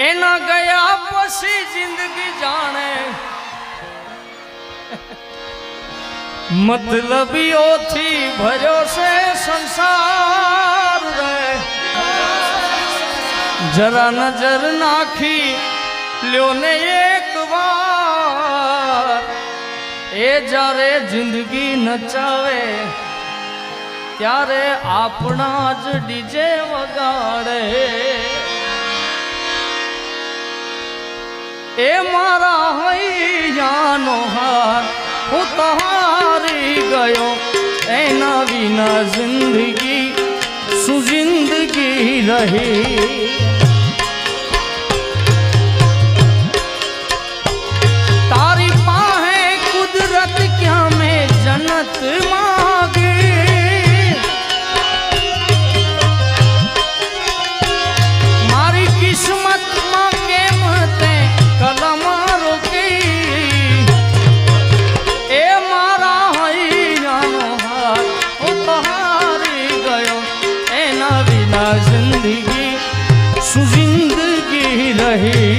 એના ગયા પછી જિંદગી જાણે મતલબીઓથી ભર્યો છે સંસાર રે જરા નજર નાખી લ્યો ને એક વાર એ જ્યારે જિંદગી નચાવે ત્યારે આપણા જ ડીજે વગાડે એ મારા હૈયાનો હાર. હું તો ગયો એના વિના જિંદગી સુજિંદગી જિંદગી રહી? તારી પાસે કુદરત ક્યાં મેં જનત માગી? મારી કિસ્મતમાં ज़िंदगी सुजिंदगी रही।